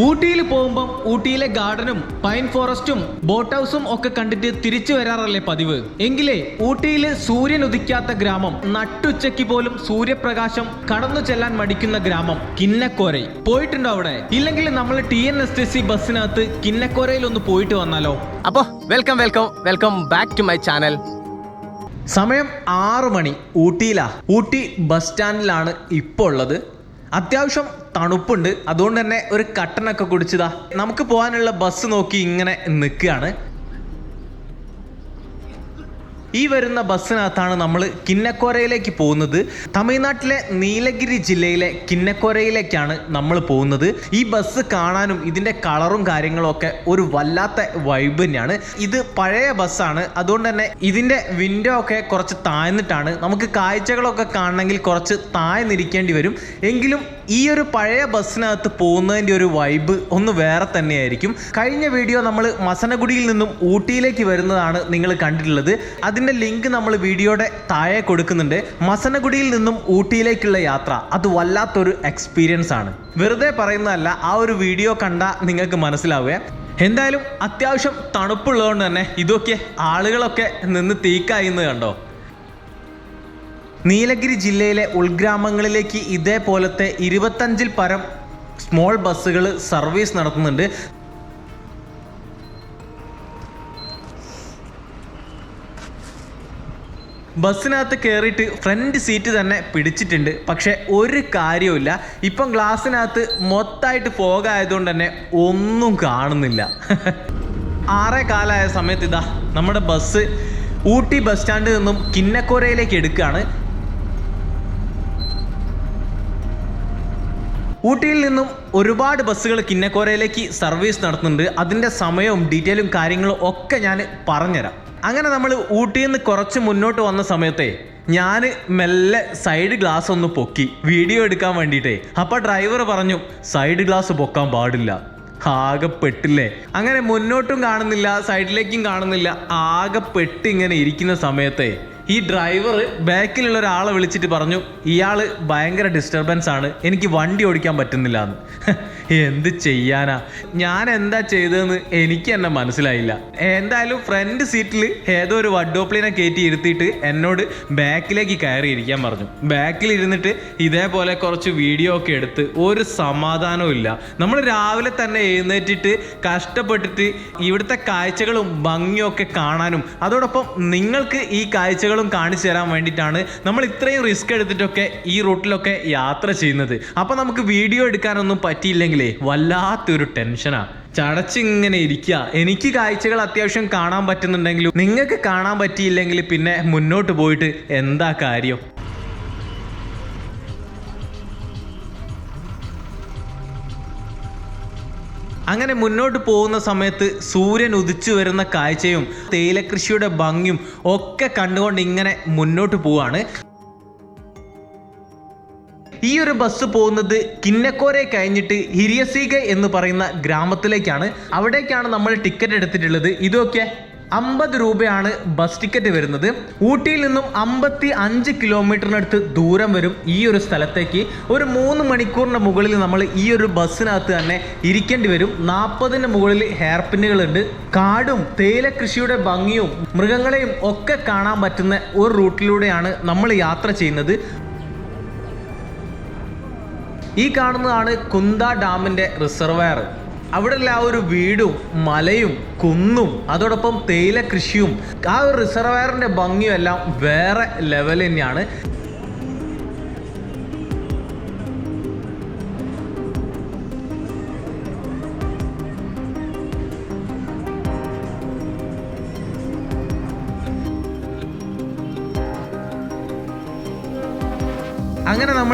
ഊട്ടിയിൽ പോകുമ്പം ഊട്ടിയിലെ ഗാർഡനും pine ഫോറസ്റ്റും boat ഹൗസും ഒക്കെ കണ്ടിട്ട് തിരിച്ചു വരാറല്ലേ പതിവ്? എങ്കിലേ ഊട്ടിയിലെ സൂര്യൻ ഉദിക്കാത്ത ഗ്രാമം നട്ടുച്ചയ്ക്ക് പോലും സൂര്യപ്രകാശം കടന്നു ചെല്ലാൻ മടിക്കുന്ന ഗ്രാമം കിന്നക്കോരൈ. പോയിട്ടുണ്ടോ അവിടെ? ഇല്ലെങ്കിൽ നമ്മൾ T N S T C ബസ്സിനകത്ത് കിന്നക്കോരയിൽ ഒന്ന് പോയിട്ട് വന്നാലോ? അപ്പോ welcome welcome welcome back to my channel സമയം ആറു മണി ഊട്ടിയിലാ. ഊട്ടി ബസ് സ്റ്റാൻഡിലാണ് ഇപ്പോൾ ഉള്ളത്. അത്യാവശ്യം തണുപ്പുണ്ട്. അതുകൊണ്ട് തന്നെ ഒരു കട്ടനൊക്കെ കുടിച്ചതാ. നമുക്ക് പോകാനുള്ള ബസ് നോക്കി ഇങ്ങനെ നിൽക്കുകയാണ്. ഈ വരുന്ന ബസ്സിനകത്താണ് നമ്മൾ കിന്നക്കോരയിലേക്ക് പോകുന്നത്. തമിഴ്നാട്ടിലെ നീലഗിരി ജില്ലയിലെ കിന്നക്കോരയിലേക്കാണ് നമ്മൾ പോകുന്നത്. ഈ ബസ് കാണാനും ഇതിന്റെ കളറും കാര്യങ്ങളും ഒക്കെ ഒരു വല്ലാത്ത വൈബ് തന്നെയാണ്. ഇത് പഴയ ബസ്സാണ് അതുകൊണ്ട് തന്നെ ഇതിന്റെ വിൻഡോ ഒക്കെ കുറച്ച് താഴ്ന്നിട്ടാണ്. നമുക്ക് കാഴ്ചകളൊക്കെ കാണണമെങ്കിൽ കുറച്ച് താഴ്ന്നിരിക്കേണ്ടി വരും. എങ്കിലും ഈ ഒരു പഴയ ബസ്സിനകത്ത് പോകുന്നതിന്റെ ഒരു വൈബ് ഒന്ന് വേറെ തന്നെയായിരിക്കും. കഴിഞ്ഞ വീഡിയോ നമ്മൾ മസനഗുഡിയിൽ നിന്നും ഊട്ടിയിലേക്ക് വരുന്നതാണ് നിങ്ങൾ കണ്ടിട്ടുള്ളത്. അതിന്റെ ലിങ്ക് നമ്മൾ വീഡിയോയുടെ താഴെ കൊടുക്കുന്നുണ്ട്. മസനഗുഡിയിൽ നിന്നും ഊട്ടിയിലേക്കുള്ള യാത്ര അത് വല്ലാത്തൊരു എക്സ്പീരിയൻസ് ആണ്. വെറുതെ പറയുന്നതല്ല ആ ഒരു വീഡിയോ കണ്ട നിങ്ങൾക്ക് മനസ്സിലാവുക. എന്തായാലും അത്യാവശ്യം തണുപ്പുള്ളതുകൊണ്ട് തന്നെ ഇതൊക്കെ ആളുകളൊക്കെ നിന്ന് തീക്കായി കണ്ടോ? നീലഗിരി ജില്ലയിലെ ഉൾഗ്രാമങ്ങളിലേക്ക് ഇതേപോലത്തെ ഇരുപത്തഞ്ചിൽ പരം സ്മോൾ ബസ്സുകൾ സർവീസ് നടത്തുന്നുണ്ട്. ബസ്സിനകത്ത് കയറിയിട്ട് ഫ്രണ്ട് സീറ്റ് തന്നെ പിടിച്ചിട്ടുണ്ട്. പക്ഷെ ഒരു കാര്യവുമില്ല. ഇപ്പം ഗ്ലാസ്സിനകത്ത് മൊത്തമായിട്ട് ഫോഗായതുകൊണ്ട് തന്നെ ഒന്നും കാണുന്നില്ല. ആറേ കാലമായ സമയത്ത് ഇതാ നമ്മുടെ ബസ് ഊട്ടി ബസ് സ്റ്റാൻഡിൽ നിന്നും കിന്നക്കോരയിലേക്ക് എടുക്കുകയാണ്. ഊട്ടിയിൽ നിന്നും ഒരുപാട് ബസ്സുകൾ കിന്നക്കോരയിലേക്ക് സർവീസ് നടത്തുന്നുണ്ട്. അതിന്റെ സമയവും ഡീറ്റെയിലും കാര്യങ്ങളും ഒക്കെ ഞാൻ പറഞ്ഞുതരാം. അങ്ങനെ നമ്മൾ ഊട്ടിയിൽ നിന്ന് കുറച്ച് മുന്നോട്ട് വന്ന സമയത്തെ ഞാൻ മെല്ലെ സൈഡ് ഗ്ലാസ് ഒന്ന് പൊക്കി വീഡിയോ എടുക്കാൻ വേണ്ടിയിട്ടേ. അപ്പോൾ ഡ്രൈവർ പറഞ്ഞു സൈഡ് ഗ്ലാസ് പൊക്കാൻ പാടില്ല. ആകെ പെട്ടില്ലേ? അങ്ങനെ മുന്നോട്ടും കാണുന്നില്ല സൈഡിലേക്കും കാണുന്നില്ല. ആകെ ഇങ്ങനെ ഇരിക്കുന്ന സമയത്തെ ഈ ഡ്രൈവർ ബാക്കിലുള്ള ഒരാളെ വിളിച്ചിട്ട് പറഞ്ഞു ഇയാൾ ഭയങ്കര ഡിസ്റ്റർബൻസ് ആണ് എനിക്ക് വണ്ടി ഓടിക്കാൻ പറ്റുന്നില്ല എന്ന് എന്ത് ചെയ്യാനാ? ഞാൻ എന്താ ചെയ്തതെന്ന് എനിക്ക് എന്നെ മനസ്സിലായില്ല. എന്തായാലും ഫ്രണ്ട് സീറ്റിൽ ഏതോ ഒരു വഡോപ്ലിനെ കയറ്റി ഇരുത്തിയിട്ട് എന്നോട് ബാക്കിലേക്ക് കയറി ഇരിക്കാൻ പറഞ്ഞു. ബാക്കിൽ ഇരുന്നിട്ട് ഇതേപോലെ കുറച്ച് വീഡിയോ ഒക്കെ എടുത്ത് ഒരു സമാധാനവും ഇല്ല. നമ്മൾ രാവിലെ തന്നെ എഴുന്നേറ്റിട്ട് കഷ്ടപ്പെട്ടിട്ട് ഇവിടുത്തെ കാഴ്ചകളും ഭംഗിയും ഒക്കെ കാണാനും അതോടൊപ്പം നിങ്ങൾക്ക് ഈ കാഴ്ചകളും കാണിച്ചു തരാൻ വേണ്ടിയിട്ടാണ് നമ്മൾ ഇത്രയും റിസ്ക് എടുത്തിട്ടൊക്കെ ഈ റൂട്ടിലൊക്കെ യാത്ര ചെയ്യുന്നത്. അപ്പോൾ നമുക്ക് വീഡിയോ എടുക്കാനൊന്നും പറ്റിയില്ലെങ്കിലേ വല്ലാത്തൊരു ടെൻഷനാ ചടച്ചിങ്ങനെ ഇരിക്കുക എനിക്ക് കാഴ്ചകൾ അത്യാവശ്യം കാണാൻ പറ്റുന്നുണ്ടെങ്കിലും നിങ്ങൾക്ക് കാണാൻ പറ്റിയില്ലെങ്കിൽ പിന്നെ മുന്നോട്ട് പോയിട്ട് എന്താ കാര്യം? അങ്ങനെ മുന്നോട്ട് പോകുന്ന സമയത്ത് സൂര്യൻ ഉദിച്ചു വരുന്ന കാഴ്ചയും തേയിലകൃഷിയുടെ ഭംഗിയും ഒക്കെ കണ്ടുകൊണ്ട് ഇങ്ങനെ മുന്നോട്ട് പോവാണ്. ഈ ഒരു ബസ് പോകുന്നത് കിന്നക്കോരെ കഴിഞ്ഞിട്ട് ഹിരിയസീഗ എന്ന് പറയുന്ന ഗ്രാമത്തിലേക്കാണ്. അവിടേക്കാണ് നമ്മൾ ടിക്കറ്റ് എടുത്തിട്ടുള്ളത്. ഇതൊക്കെ അമ്പത് രൂപയാണ് ബസ് ടിക്കറ്റ് വരുന്നത്. ഊട്ടിയിൽ നിന്നും അമ്പത്തി അഞ്ച് കിലോമീറ്ററിനടുത്ത് ദൂരം വരും ഈ ഒരു സ്ഥലത്തേക്ക്. ഒരു മൂന്ന് മണിക്കൂറിന്റെ മുകളിൽ നമ്മൾ ഈ ഒരു ബസ്സിനകത്ത് തന്നെ ഇരിക്കേണ്ടി വരും. നാൽപ്പതിന് മുകളിൽ ഹെയർ പിന്നുകളുണ്ട് കാടും തേയില കൃഷിയുടെ ഭംഗിയും മൃഗങ്ങളെയും ഒക്കെ കാണാൻ പറ്റുന്ന ഒരു റൂട്ടിലൂടെയാണ് നമ്മൾ യാത്ര ചെയ്യുന്നത്. ഈ കാണുന്നതാണ് കുന്ത ഡാമിന്റെ റിസർവയർ അവിടെയുള്ള ആ ഒരു വീടും മലയും കുന്നും അതോടൊപ്പം തേയില കൃഷിയും ആ ഒരു റിസർവയറിന്റെ ഭംഗിയും എല്ലാം വേറെ ലെവൽ തന്നെയാണ്.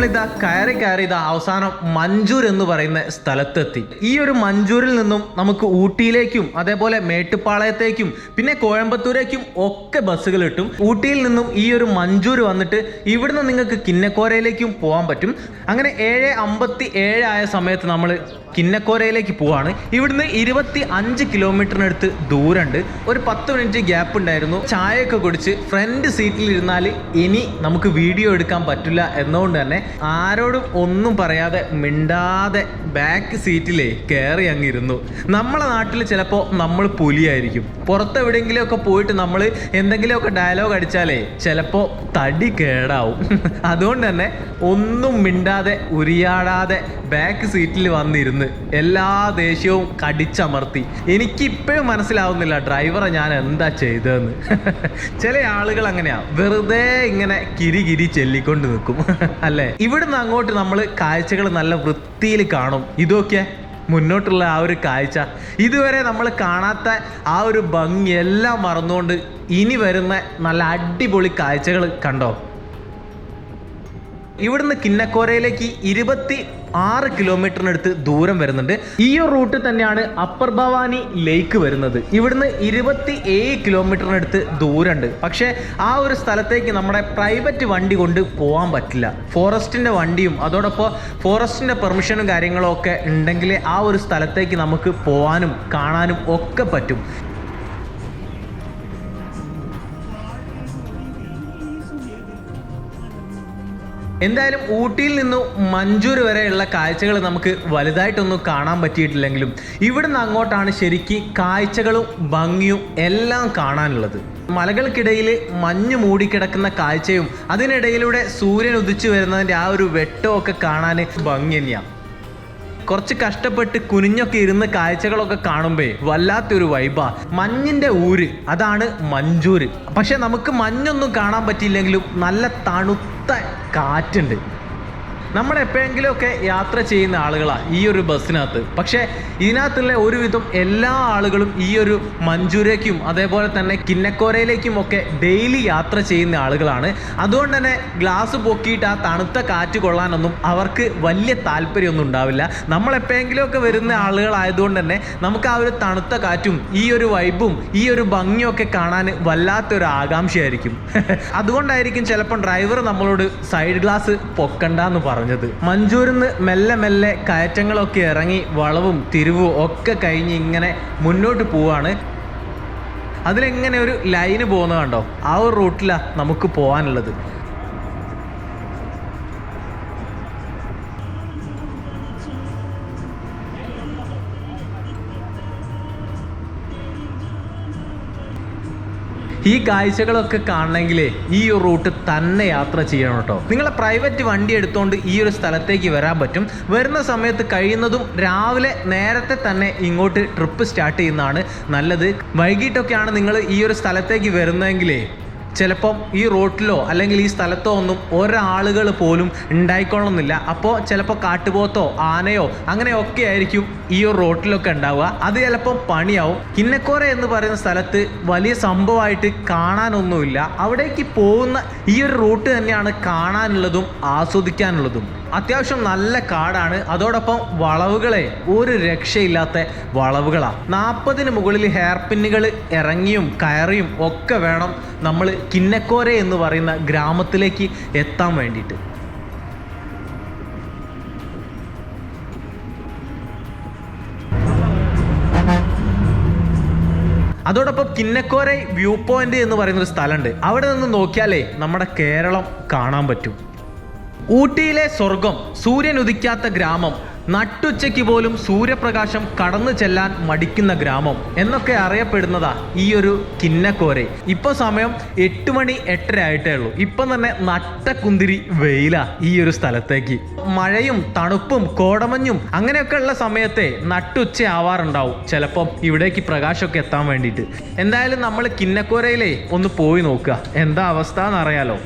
ഇതാ കയറി കയറി ഇതാ അവസാനം മഞ്ചൂർ എന്ന് പറയുന്ന സ്ഥലത്തെത്തി. ഈ ഒരു മഞ്ചൂരിൽ നിന്നും നമുക്ക് ഊട്ടിയിലേക്കും അതേപോലെ മേട്ടുപ്പാളയത്തേക്കും പിന്നെ കോയമ്പത്തൂരേക്കും ഒക്കെ ബസ്സുകൾ കിട്ടും. ഊട്ടിയിൽ നിന്നും ഈ ഒരു മഞ്ചൂർ വന്നിട്ട് ഇവിടുന്ന് നിങ്ങൾക്ക് കിന്നക്കോരയിലേക്കും പോകാൻ പറ്റും. അങ്ങനെ ഏഴ് അമ്പത്തി ഏഴ് ആയ സമയത്ത് നമ്മൾ കിന്നക്കോരയിലേക്ക് പോവാണ്. ഇവിടുന്ന് ഇരുപത്തി അഞ്ച് കിലോമീറ്ററിനടുത്ത് ദൂരമുണ്ട്. ഒരു പത്ത് മിനിറ്റ് ഗ്യാപ്പ് ഉണ്ടായിരുന്നു. ചായയൊക്കെ കുടിച്ച് ഫ്രണ്ട് സീറ്റിൽ ഇരുന്നാൽ ഇനി നമുക്ക് വീഡിയോ എടുക്കാൻ പറ്റില്ല എന്നുകൊണ്ട് തന്നെ ആരോടും ഒന്നും പറയാതെ മിണ്ടാതെ ബാക്ക് സീറ്റിലേ കയറി അങ്ങ് ഇരുന്നു നമ്മളെ നാട്ടിൽ ചിലപ്പോൾ നമ്മൾ പുലിയായിരിക്കും. പുറത്തെവിടെയെങ്കിലുമൊക്കെ പോയിട്ട് നമ്മൾ എന്തെങ്കിലുമൊക്കെ ഡയലോഗ് അടിച്ചാലേ ചിലപ്പോൾ തടി കേടാവും. അതുകൊണ്ട് തന്നെ ഒന്നും മിണ്ടാതെ ഉരിയാടാതെ ബാക്ക് സീറ്റിൽ വന്നിരുന്ന് എല്ലാ ദേഷ്യവും കടിച്ചമർത്തി. എനിക്കിപ്പോഴും മനസ്സിലാവുന്നില്ല ഡ്രൈവറെ ഞാൻ എന്താ ചെയ്തതെന്ന്. ചില ആളുകൾ അങ്ങനെയാ. വെറുതെ ഇങ്ങനെ കിരികിരി കിരി ചെല്ലിക്കൊണ്ട് നിൽക്കും. അല്ലേ? ഇവിടുന്ന് അങ്ങോട്ട് നമ്മൾ കാഴ്ചകൾ നല്ല വൃത്തിയിൽ കാണും. ഇതൊക്കെ മുന്നോട്ടുള്ള ആ ഒരു കാഴ്ച. ഇതുവരെ നമ്മൾ കാണാത്ത ആ ഒരു ഭംഗി എല്ലാം മറന്നുകൊണ്ട് ഇനി വരുന്ന നല്ല അടിപൊളി കാഴ്ചകൾ കണ്ടോ? ഇവിടുന്ന് കിന്നക്കോരയിലേക്ക് ഇരുപത്തി ആറ് കിലോമീറ്ററിനടുത്ത് ദൂരം വരുന്നുണ്ട്. ഈ ഒരു റൂട്ട് തന്നെയാണ് അപ്പർ ഭവാനി ലേക്ക് വരുന്നത്. ഇവിടുന്ന് ഇരുപത്തി ഏഴ് കിലോമീറ്ററിനടുത്ത് ദൂരമുണ്ട്. പക്ഷേ ആ ഒരു സ്ഥലത്തേക്ക് നമ്മുടെ പ്രൈവറ്റ് വണ്ടി കൊണ്ട് പോകാൻ പറ്റില്ല. ഫോറസ്റ്റിന്റെ വണ്ടിയും അതോടൊപ്പം ഫോറസ്റ്റിന്റെ പെർമിഷനും കാര്യങ്ങളും ഒക്കെ ഉണ്ടെങ്കിൽ ആ ഒരു സ്ഥലത്തേക്ക് നമുക്ക് പോകാനും കാണാനും ഒക്കെ പറ്റും. എന്തായാലും ഊട്ടിയിൽ നിന്നും മഞ്ചൂർ വരെയുള്ള കാഴ്ചകൾ നമുക്ക് വലുതായിട്ടൊന്നും കാണാൻ പറ്റിയിട്ടില്ലെങ്കിലും ഇവിടുന്ന് അങ്ങോട്ടാണ് ശരിക്ക് കാഴ്ചകളും ഭംഗിയും എല്ലാം കാണാനുള്ളത്. മലകൾക്കിടയിൽ മഞ്ഞ് മൂടിക്കിടക്കുന്ന കാഴ്ചയും അതിനിടയിലൂടെ സൂര്യൻ ഉദിച്ചു വരുന്നതിന്റെ ആ ഒരു വെട്ടമൊക്കെ കാണാൻ ഭംഗി തന്നെയാണ് കുറച്ച് കഷ്ടപ്പെട്ട് കുനിഞ്ഞൊക്കെ ഇരുന്ന് കാഴ്ചകളൊക്കെ കാണുമ്പേ വല്ലാത്തൊരു വൈബാ മഞ്ഞിന്റെ ഊര് അതാണ് മഞ്ചൂര്. പക്ഷെ നമുക്ക് മഞ്ഞൊന്നും കാണാൻ പറ്റിയില്ലെങ്കിലും നല്ല തണുത്ത കാറ്റുണ്ട്. നമ്മൾ എപ്പോഴെങ്കിലുമൊക്കെ യാത്ര ചെയ്യുന്ന ആളുകളാണ് ഈ ഒരു ബസ്സിനകത്ത്. പക്ഷേ ഇതിനകത്തുള്ള ഒരുവിധം എല്ലാ ആളുകളും ഈ ഒരു മഞ്ചൂരയ്ക്കും അതേപോലെ തന്നെ കിന്നക്കോരയിലേക്കും ഒക്കെ ഡെയിലി യാത്ര ചെയ്യുന്ന ആളുകളാണ്. അതുകൊണ്ട് തന്നെ ഗ്ലാസ് പൊക്കിയിട്ട് ആ തണുത്ത കാറ്റ് കൊള്ളാനൊന്നും അവർക്ക് വലിയ താല്പര്യമൊന്നും ഉണ്ടാവില്ല. നമ്മൾ എപ്പോഴെങ്കിലുമൊക്കെ വരുന്ന ആളുകളായതുകൊണ്ട് തന്നെ നമുക്ക് ആ ഒരു തണുത്ത കാറ്റും ഈ ഒരു വൈബും ഈ ഒരു ഭംഗിയൊക്കെ കാണാൻ വല്ലാത്തൊരു ആകാംക്ഷയായിരിക്കും. അതുകൊണ്ടായിരിക്കും ചിലപ്പോൾ ഡ്രൈവർ നമ്മളോട് സൈഡ് ഗ്ലാസ് പൊക്കണ്ടെന്ന് പറഞ്ഞത്. മഞ്ചൂരിന്ന് മെല്ലെ മെല്ലെ കയറ്റങ്ങളൊക്കെ ഇറങ്ങി വളവും തിരിവും ഒക്കെ കഴിഞ്ഞ് ഇങ്ങനെ മുന്നോട്ട് പോവാണ്. അതിലെങ്ങനെ ഒരു ലൈന് പോകുന്നത് കണ്ടോ? ആ ഒരു റൂട്ടിലാണ് നമുക്ക് പോകാനുള്ളത് ഈ കാഴ്ചകളൊക്കെ കാണണമെങ്കിൽ ഈ ഒരു റൂട്ട് തന്നെ യാത്ര ചെയ്യണം കേട്ടോ. നിങ്ങളെ പ്രൈവറ്റ് വണ്ടി എടുത്തുകൊണ്ട് ഈ ഒരു സ്ഥലത്തേക്ക് വരാൻ പറ്റും. വരുന്ന സമയത്ത് കഴിയുന്നതും രാവിലെ നേരത്തെ തന്നെ ഇങ്ങോട്ട് ട്രിപ്പ് സ്റ്റാർട്ട് ചെയ്യുന്നതാണ് നല്ലത്. വൈകിട്ടൊക്കെയാണ് നിങ്ങൾ ഈ ഒരു സ്ഥലത്തേക്ക് വരുന്നതെങ്കിലേ ചിലപ്പം ഈ റോട്ടിലോ അല്ലെങ്കിൽ ഈ സ്ഥലത്തോ ഒന്നും ഒരാളുകൾ പോലും ഉണ്ടായിക്കൊള്ളണമെന്നില്ല. അപ്പോൾ ചിലപ്പോൾ കാട്ടുപോത്തോ ആനയോ അങ്ങനെയൊക്കെ ആയിരിക്കും ഈ ഒരു റോട്ടിലൊക്കെ ഉണ്ടാവുക. അത് ചിലപ്പം പണിയാവും. കിന്നക്കോര എന്ന് പറയുന്ന സ്ഥലത്ത് വലിയ സംഭവമായിട്ട് കാണാനൊന്നുമില്ല. അവിടേക്ക് പോകുന്ന ഈ ഒരു റൂട്ട് തന്നെയാണ് കാണാനുള്ളതും ആസ്വദിക്കാനുള്ളതും. അത്യാവശ്യം നല്ല കാടാണ്. അതോടൊപ്പം വളവുകളെ ഒരു രക്ഷയില്ലാത്ത വളവുകളാണ് നാൽപ്പതിന് മുകളിൽ ഹെയർ പിന്നുകൾ ഇറങ്ങിയും കയറിയും ഒക്കെ വേണം നമ്മൾ കിന്നക്കോര എന്ന് പറയുന്ന ഗ്രാമത്തിലേക്ക് എത്താൻ വേണ്ടിയിട്ട്. അതോടൊപ്പം കിന്നക്കോരൈ വ്യൂ പോയിന്റ് എന്ന് പറയുന്ന ഒരു സ്ഥലമുണ്ട്. അവിടെ നിന്ന് നോക്കിയാലേ നമ്മുടെ കേരളം കാണാൻ പറ്റും. ഊട്ടിയിലെ സ്വർഗം സൂര്യൻ ഉദിക്കാത്ത ഗ്രാമം നട്ടുച്ചയ്ക്ക് പോലും സൂര്യപ്രകാശം കടന്നു ചെല്ലാൻ മടിക്കുന്ന ഗ്രാമം എന്നൊക്കെ അറിയപ്പെടുന്നതാ ഈ ഒരു കിന്നക്കോരെ. ഇപ്പൊ സമയം എട്ട് മണി എട്ടര ആയിട്ടേ ഉള്ളൂ. ഇപ്പം തന്നെ നട്ടക്കുന്തിരി വെയിലാ ഈ ഒരു സ്ഥലത്തേക്ക്. മഴയും തണുപ്പും കോടമഞ്ഞും അങ്ങനെയൊക്കെ ഉള്ള സമയത്തെ നട്ടുച്ച ആവാറുണ്ടാവും. ചിലപ്പം ഇവിടേക്ക് പ്രകാശമൊക്കെ എത്താൻ വേണ്ടിയിട്ട്. എന്തായാലും നമ്മൾ കിന്നക്കോരയിലേ ഒന്ന് പോയി നോക്കുക. എന്താ അവസ്ഥ എന്നറിയാലോ.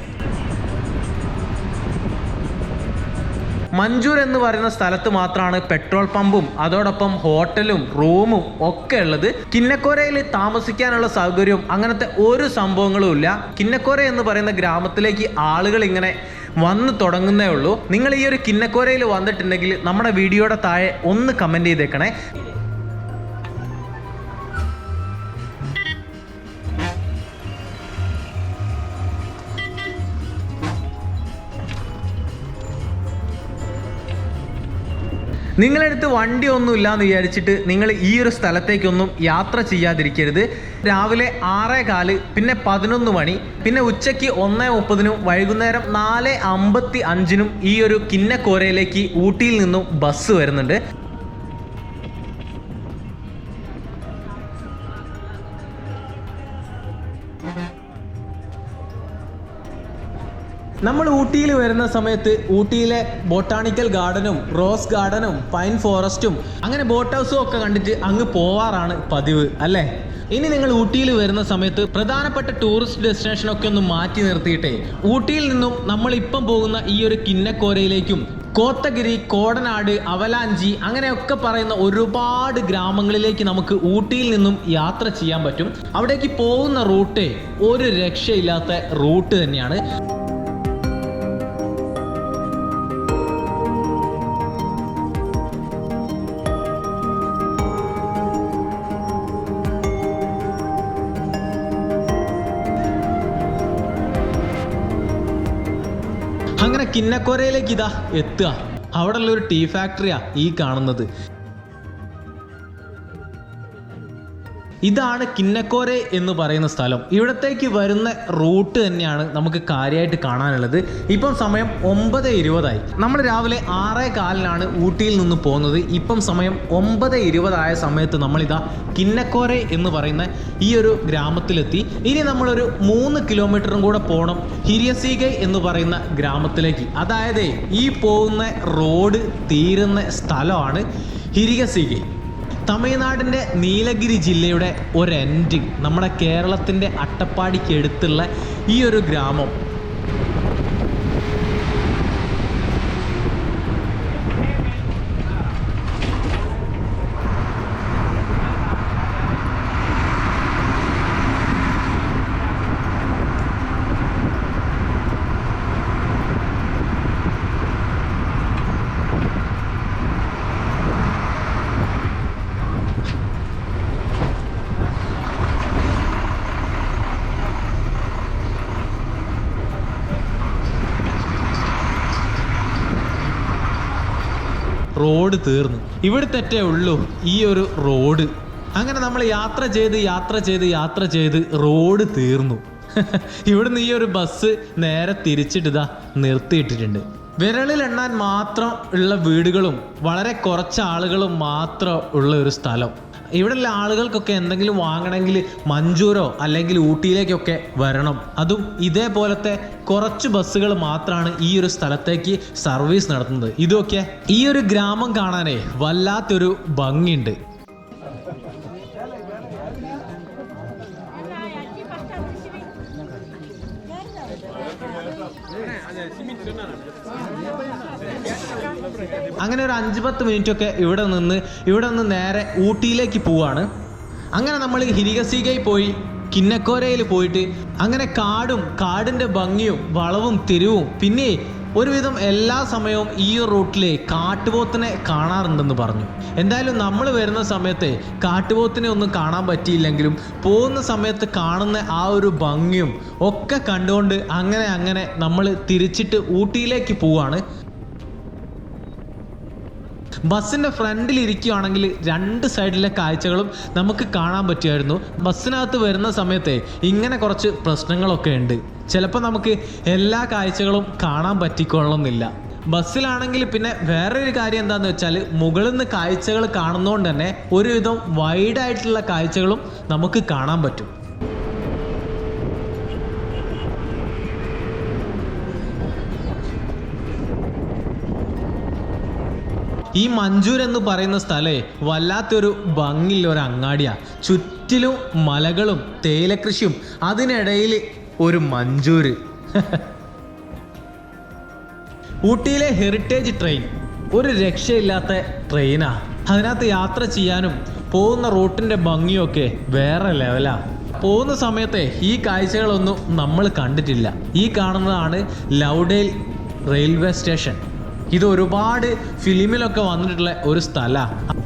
മഞ്ചൂർ എന്ന് പറയുന്ന സ്ഥലത്ത് മാത്രമാണ് പെട്രോൾ പമ്പും അതോടൊപ്പം ഹോട്ടലും റൂമും ഒക്കെ ഉള്ളത്. കിന്നക്കോരയിൽ താമസിക്കാനുള്ള സൗകര്യവും അങ്ങനത്തെ ഒരു സംഭവങ്ങളും ഇല്ല. കിന്നക്കോര എന്ന് പറയുന്ന ഗ്രാമത്തിലേക്ക് ആളുകൾ ഇങ്ങനെ വന്ന് തുടങ്ങുന്നേ ഉള്ളൂ. നിങ്ങൾ ഈ ഒരു കിന്നക്കോരയിൽ വന്നിട്ടുണ്ടെങ്കിൽ നമ്മുടെ വീഡിയോയുടെ താഴെ ഒന്ന് കമന്റ് ചെയ്തേക്കണേ. നിങ്ങളടുത്ത് വണ്ടി ഒന്നും ഇല്ലാന്ന് വിചാരിച്ചിട്ട് നിങ്ങൾ ഈ ഒരു സ്ഥലത്തേക്കൊന്നും യാത്ര ചെയ്യാതിരിക്കരുത്. രാവിലെ ആറേ കാൽ പിന്നെ പതിനൊന്ന് മണി പിന്നെ ഉച്ചയ്ക്ക് ഒന്നേ മുപ്പതിനും വൈകുന്നേരം നാല് അമ്പത്തി അഞ്ചിനും ഈ ഒരു കിന്നക്കോരയിലേക്ക് ഊട്ടിയിൽ നിന്നും ബസ് വരുന്നുണ്ട്. നമ്മൾ ഊട്ടിയിൽ വരുന്ന സമയത്ത് ഊട്ടിയിലെ ബോട്ടാണിക്കൽ ഗാർഡനും റോസ് ഗാർഡനും പൈൻ ഫോറസ്റ്റും അങ്ങനെ ബോട്ട് ഹൗസും ഒക്കെ കണ്ടിട്ട് അങ്ങ് പോവാറാണ് പതിവ് അല്ലേ? ഇനി നിങ്ങൾ ഊട്ടിയിൽ വരുന്ന സമയത്ത് പ്രധാനപ്പെട്ട ടൂറിസ്റ്റ് ഡെസ്റ്റിനേഷൻ ഒക്കെ ഒന്ന് മാറ്റി നിർത്തിയിട്ടേ. ഊട്ടിയിൽ നിന്നും നമ്മൾ ഇപ്പം പോകുന്ന ഈ ഒരു കിന്നക്കോരയിലേക്കും കോത്തഗിരി കോടനാട് അവലാഞ്ചി അങ്ങനെയൊക്കെ പറയുന്ന ഒരുപാട് ഗ്രാമങ്ങളിലേക്ക് നമുക്ക് ഊട്ടിയിൽ നിന്നും യാത്ര ചെയ്യാൻ പറ്റും. അവിടേക്ക് പോകുന്ന റൂട്ട് ഒരു രക്ഷയില്ലാത്ത റൂട്ട് തന്നെയാണ്. അങ്ങനെ കിന്നക്കോരയിലേക്ക് ഇതാ എത്തുക. അവിടെ ഉള്ള ഒരു ടീ ഫാക്ടറിയാ ഈ കാണുന്നത്. ഇതാണ് കിന്നക്കോരെ എന്ന് പറയുന്ന സ്ഥലം. ഇവിടത്തേക്ക് വരുന്ന റൂട്ട് തന്നെയാണ് നമുക്ക് കാര്യമായിട്ട് കാണാനുള്ളത്. ഇപ്പം സമയം ഒമ്പത് ഇരുപതായി. നമ്മൾ രാവിലെ ആറേ കാലിനാണ് ഊട്ടിയിൽ നിന്ന് പോകുന്നത്. ഇപ്പം സമയം ഒമ്പത് ഇരുപതായ സമയത്ത് നമ്മളിതാ കിന്നക്കോരെ എന്ന് പറയുന്ന ഈ ഒരു ഗ്രാമത്തിലെത്തി. ഇനി നമ്മളൊരു മൂന്ന് കിലോമീറ്ററും കൂടെ പോകണം ഹിരിയസീഗൈ എന്ന് പറയുന്ന ഗ്രാമത്തിലേക്ക്. അതായത് ഈ പോകുന്ന റോഡ് തീരുന്ന സ്ഥലമാണ് ഹിരികസീഗൈ തമിഴ്നാടിന്റെ നീലഗിരി ജില്ലയുടെ ഒരു എൻഡിങ് നമ്മുടെ കേരളത്തിന്റെ അട്ടപ്പാടിക്ക് അടുത്തുള്ള ഈ ഒരു ഗ്രാമം. റോഡ് തീർന്നു. ഇവിടെ തെറ്റേ ഉള്ളൂ ഈ ഒരു റോഡ് അങ്ങനെ നമ്മൾ യാത്ര ചെയ്ത് യാത്ര ചെയ്ത് യാത്ര ചെയ്ത് റോഡ് തീർന്നു. ഇവിടുന്ന് ഈ ഒരു ബസ് നേരെ തിരിച്ചിട്ടിതാ നിർത്തിയിട്ടിട്ടുണ്ട്. വിരളിൽ എണ്ണാൻ മാത്രം ഉള്ള വീടുകളും വളരെ കുറച്ച് ആളുകളും മാത്രം ഉള്ള ഒരു സ്ഥലം. ഇവിടെയുള്ള ആളുകൾക്കൊക്കെ എന്തെങ്കിലും വാങ്ങണമെങ്കിൽ മഞ്ചൂരോ അല്ലെങ്കിൽ ഊട്ടിയിലേക്കൊക്കെ വരണം. അതും ഇതേപോലത്തെ കുറച്ച് ബസ്സുകൾ മാത്രമാണ് ഈ ഒരു സ്ഥലത്തേക്ക് സർവീസ് നടത്തുന്നത്. ഇതൊക്കെ ഈ ഒരു ഗ്രാമം കാണാനേ വല്ലാത്തൊരു ഭംഗിയുണ്ട്. അങ്ങനെ ഒരു അഞ്ച് പത്ത് മിനിറ്റ് ഒക്കെ ഇവിടെ നിന്ന് ഇവിടെ നിന്ന് നേരെ ഊട്ടിയിലേക്ക് പോവാണ്. അങ്ങനെ നമ്മൾ ഹിരികസികയിൽ പോയി കിന്നക്കോരയിൽ പോയിട്ട് അങ്ങനെ കാടും കാടിന്റെ ഭംഗിയും വളവും തിരിവും പിന്നെ ഒരുവിധം എല്ലാ സമയവും ഈ റൂട്ടിലെ കാട്ടുപോത്തിനെ കാണാറുണ്ടെന്ന് പറഞ്ഞു. എന്തായാലും നമ്മൾ വരുന്ന സമയത്ത് കാട്ടുപോത്തിനെ ഒന്നും കാണാൻ പറ്റിയില്ലെങ്കിലും പോകുന്ന സമയത്ത് കാണുന്ന ആ ഒരു ഭംഗിയും ഒക്കെ കണ്ടുകൊണ്ട് അങ്ങനെ അങ്ങനെ നമ്മൾ തിരിച്ചിട്ട് ഊട്ടിയിലേക്ക് പോവാണ്. ബസ്സിന്റെ ഫ്രണ്ടിൽ ഇരിക്കുകയാണെങ്കിൽ രണ്ട് സൈഡിലെ കാഴ്ചകളും നമുക്ക് കാണാൻ പറ്റുമായിരുന്നു. ബസ്സിനകത്ത് വരുന്ന സമയത്തെ ഇങ്ങനെ കുറച്ച് പ്രശ്നങ്ങളൊക്കെ ഉണ്ട്. ചിലപ്പോൾ നമുക്ക് എല്ലാ കാഴ്ചകളും കാണാൻ പറ്റിക്കൊള്ളുന്നില്ല ബസ്സിലാണെങ്കിൽ പിന്നെ വേറൊരു കാര്യം എന്താണെന്ന് വെച്ചാൽ മുകളിൽ നിന്ന് കാഴ്ചകൾ കാണുന്നതുകൊണ്ട് തന്നെ ഒരുവിധം വൈഡായിട്ടുള്ള കാഴ്ചകളും നമുക്ക് കാണാൻ പറ്റും. ഈ മഞ്ചൂർ എന്ന് പറയുന്ന സ്ഥലേ വല്ലാത്തൊരു ഭംഗിയുള്ള ഒരു അങ്ങാടിയാ. ചുറ്റിലും മലകളും തേയിലകൃഷിയും അതിനിടയിൽ ഒരു മഞ്ചൂര്. ഊട്ടിയിലെ heritage train. ഒരു രക്ഷയില്ലാത്ത ട്രെയിനാ. അതിനകത്ത് യാത്ര ചെയ്യാനും പോകുന്ന റൂട്ടിന്റെ ഭംഗിയൊക്കെ വേറെ ലെവലാ. പോകുന്ന സമയത്തെ ഈ കാഴ്ചകളൊന്നും നമ്മൾ കണ്ടിട്ടില്ല. ഈ കാണുന്നതാണ് ലൗഡേൽ റെയിൽവേ സ്റ്റേഷൻ. ഇത് ഒരുപാട് ഫിലിമിലൊക്കെ വന്നിട്ടുള്ള ഒരു സ്ഥലമാണ്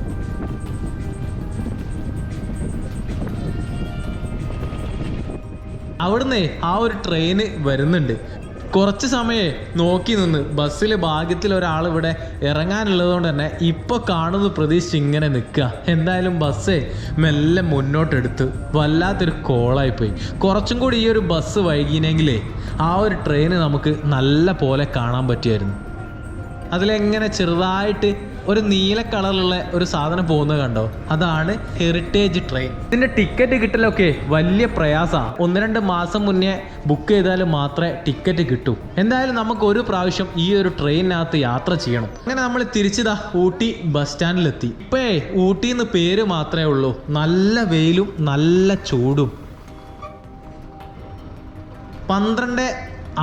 അവിടുന്ന് ആ ഒരു ട്രെയിന് വരുന്നുണ്ട്. കുറച്ച് സമയേ നോക്കി നിന്ന് ബസ്സിൽ ഭാഗ്യത്തിൽ ഒരാൾ ഇവിടെ ഇറങ്ങാനുള്ളത് കൊണ്ട് തന്നെ ഇപ്പോൾ കാണുന്ന പ്രതീക്ഷിച്ച് ഇങ്ങനെ നിൽക്കുക എന്തായാലും ബസ്സേ മെല്ലെ മുന്നോട്ടെടുത്ത് വല്ലാത്തൊരു കോളായി പോയി കുറച്ചും കൂടി ഈ ഒരു ബസ് വൈകിനെങ്കിലേ ആ ഒരു ട്രെയിന് നമുക്ക് നല്ല പോലെ കാണാൻ പറ്റിയായിരുന്നു. അതിലെങ്ങനെ ചെറുതായിട്ട് ഒരു നീല കളറിലുള്ള ഒരു സാധനം പോകുന്നത് കണ്ടോ? അതാണ് ഹെറിറ്റേജ് ട്രെയിൻ ഇതിന്റെ ടിക്കറ്റ് കിട്ടലൊക്കെ വലിയ പ്രയാസമാണ് ഒന്ന് രണ്ട് മാസം മുന്നേ ബുക്ക് ചെയ്താൽ മാത്രമേ ടിക്കറ്റ് കിട്ടൂ. എന്തായാലും നമുക്ക് ഒരു പ്രാവശ്യം ഈ ഒരു ട്രെയിനിനകത്ത് യാത്ര ചെയ്യണം. അങ്ങനെ നമ്മൾ തിരിച്ചതാ ഊട്ടി ബസ് സ്റ്റാൻഡിലെത്തി ഇപ്പേ ഊട്ടി എന്ന് പേര് മാത്രമേ ഉള്ളൂ. നല്ല വെയിലും നല്ല ചൂടും. പന്ത്രണ്ട്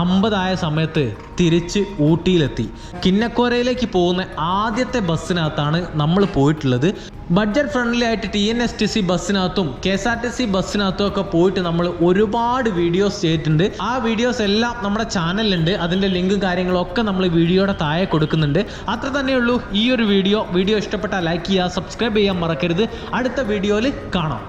അമ്പതായ സമയത്ത് തിരിച്ച് ഊട്ടിയിലെത്തി. കിന്നക്കോരയിലേക്ക് പോകുന്ന ആദ്യത്തെ ബസ്സിനകത്താണ് നമ്മൾ പോയിട്ടുള്ളത്. ബഡ്ജറ്റ് ഫ്രണ്ട്ലി ആയിട്ട് T N S T C ബസ്സിനകത്തും K S R T C ബസ്സിനകത്തും ഒക്കെ പോയിട്ട് നമ്മൾ ഒരുപാട് വീഡിയോസ് ചെയ്തിട്ടുണ്ട്. ആ വീഡിയോസ് എല്ലാം നമ്മുടെ ചാനലിലുണ്ട്. അതിന്റെ ലിങ്കും കാര്യങ്ങളും ഒക്കെ നമ്മൾ വീഡിയോയുടെ താഴെ കൊടുക്കുന്നുണ്ട്. അത്ര തന്നെയുള്ളൂ ഈ ഒരു വീഡിയോ. വീഡിയോ ഇഷ്ടപ്പെട്ടാൽ ലൈക്ക് ചെയ്യുക സബ്സ്ക്രൈബ് ചെയ്യാൻ മറക്കരുത്. അടുത്ത വീഡിയോയിൽ കാണാം.